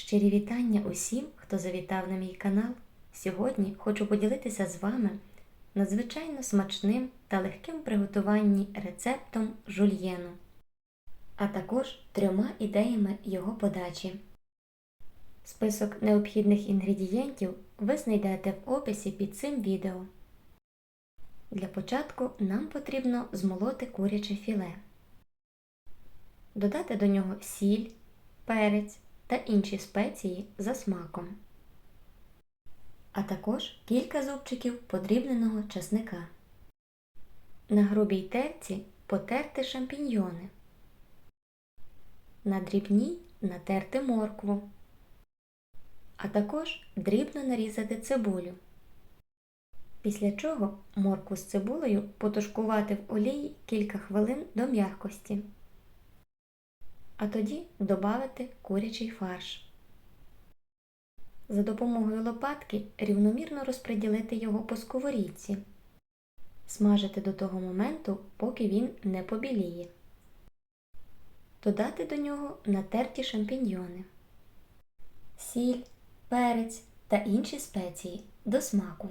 Щирі вітання усім, хто завітав на мій канал. Сьогодні хочу поділитися з вами надзвичайно смачним та легким приготуванні рецептом жульєну, а також трьома ідеями його подачі. Список необхідних інгредієнтів ви знайдете в описі під цим відео. Для початку нам потрібно змолоти куряче філе, додати до нього сіль, перець та інші спеції за смаком, а також кілька зубчиків подрібненого чесника. На грубій терці потерти шампіньйони. На дрібній натерти моркву, а також дрібно нарізати цибулю. Після чого моркву з цибулею потушкувати в олії кілька хвилин до м'якості а тоді додати курячий фарш. За допомогою лопатки рівномірно розподілити його по сковорідці, смажити до того моменту, поки він не побіліє. Додати до нього натерті шампіньйони, сіль, перець та інші спеції до смаку.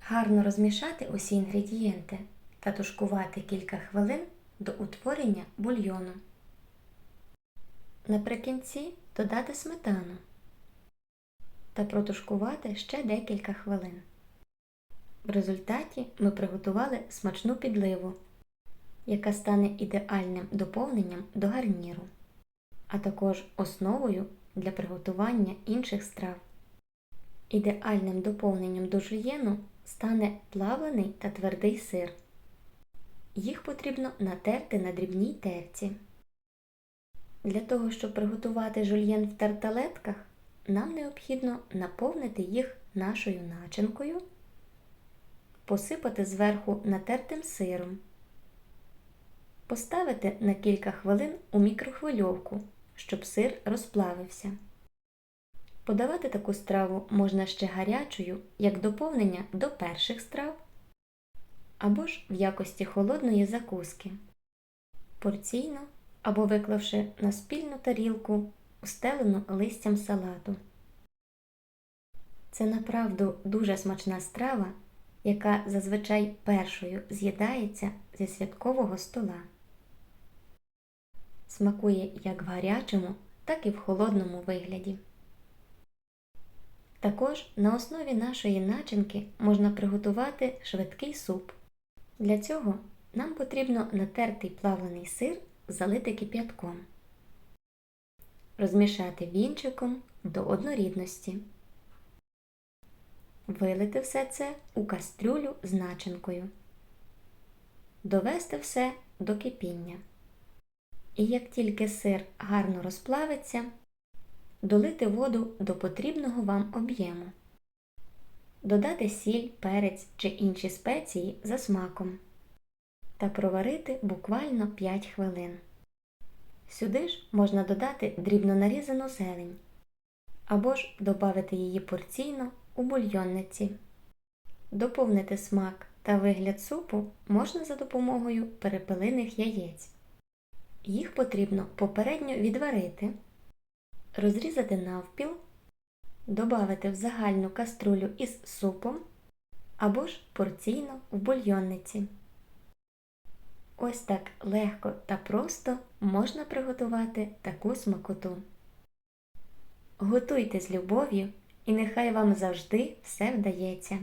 Гарно розмішати усі інгредієнти та тушкувати кілька хвилин до утворення бульйону. Наприкінці додати сметану та протушкувати ще декілька хвилин. В результаті ми приготували смачну підливу, яка стане ідеальним доповненням до гарніру, а також основою для приготування інших страв. Ідеальним доповненням до жульєну стане плавлений та твердий сир. Їх потрібно натерти на дрібній терці. Для того, щоб приготувати жульєн в тарталетках, нам необхідно наповнити їх нашою начинкою, посипати зверху натертим сиром, поставити на кілька хвилин у мікрохвильовку, щоб сир розплавився. Подавати таку страву можна ще гарячою, як доповнення до перших страв, або ж в якості холодної закуски. Порційно або виклавши на спільну тарілку, устелену листям салату. Це направду дуже смачна страва, яка зазвичай першою з'їдається зі святкового стола. Смакує як в гарячому, так і в холодному вигляді. Також на основі нашої начинки можна приготувати швидкий суп. Для цього нам потрібно натертий плавлений сир залити кип'ятком, розмішати вінчиком до однорідності, вилити все це у кастрюлю з начинкою, довести все до кипіння. І як тільки сир гарно розплавиться, долити воду до потрібного вам об'єму, додати сіль, перець чи інші спеції за смаком та проварити буквально 5 хвилин. Сюди ж можна додати дрібно нарізану зелень або ж додати її порційно у бульйонниці. Доповнити смак та вигляд супу можна за допомогою перепелиних яєць. Їх потрібно попередньо відварити, розрізати навпіл, додати в загальну каструлю із супом або ж порційно в бульйонниці. Ось так легко та просто можна приготувати таку смакоту. Готуйте з любов'ю і нехай вам завжди все вдається.